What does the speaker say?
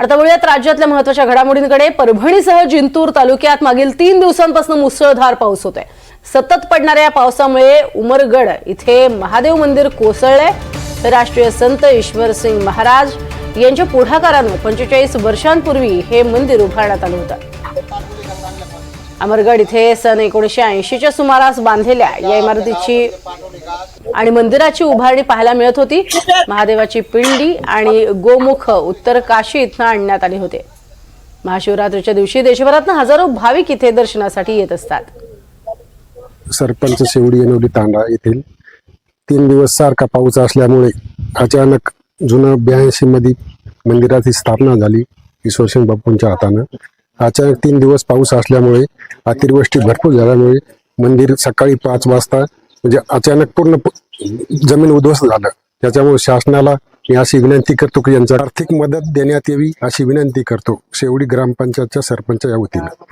आता वळूयात राज्यातल्या महत्त्वाच्या घडामोडींकडे. परभणीसह जिंतूर तालुक्यात मागील तीन दिवसांपासून मुसळधार पाऊस होतोय. सतत पडणाऱ्या या पावसामुळे उमरगड इथे महादेव मंदिर कोसळलंय. राष्ट्रीय संत ईश्वर सिंग महाराज यांच्या पुढाकारानं पंचेचाळीस वर्षांपूर्वी हे मंदिर उभारण्यात आलं होतं. अमरगड इथे सन एकोणीसशे ऐंशीच्या सुमारास बांधलेल्या या इमारतीची आणि मंदिराची उभारणी पाहायला मिळत होती. महादेवाची पिंडी आणि गोमुख उत्तर काशी इथनं आणण्यात आले होते. महाशिवरात्रीच्या दिवशी देशभरातनं हजारो भाविक इथे दर्शनासाठी येत असतात. सरपंच शेवडी येनवली तांडा येथील. तीन दिवस सारखा पाऊस असल्यामुळे अचानक जुनं ब्याऐंशी मध्ये मंदिराची स्थापना झाली ईश्वरसिंग बापूंच्या हातानं. अचानक तीन दिवस पाऊस असल्यामुळे अतिवृष्टी भरपूर झाल्यामुळे मंदिर सकाळी पाच वाजता म्हणजे अचानक पूर्ण जमीन उद्ध्वस्त झालं. त्याच्यामुळे शासनाला मी अशी विनंती करतो की यांचा आर्थिक मदत देण्यात यावी अशी विनंती करतो. शेवडी ग्रामपंचायतच्या सरपंच या वतीनं.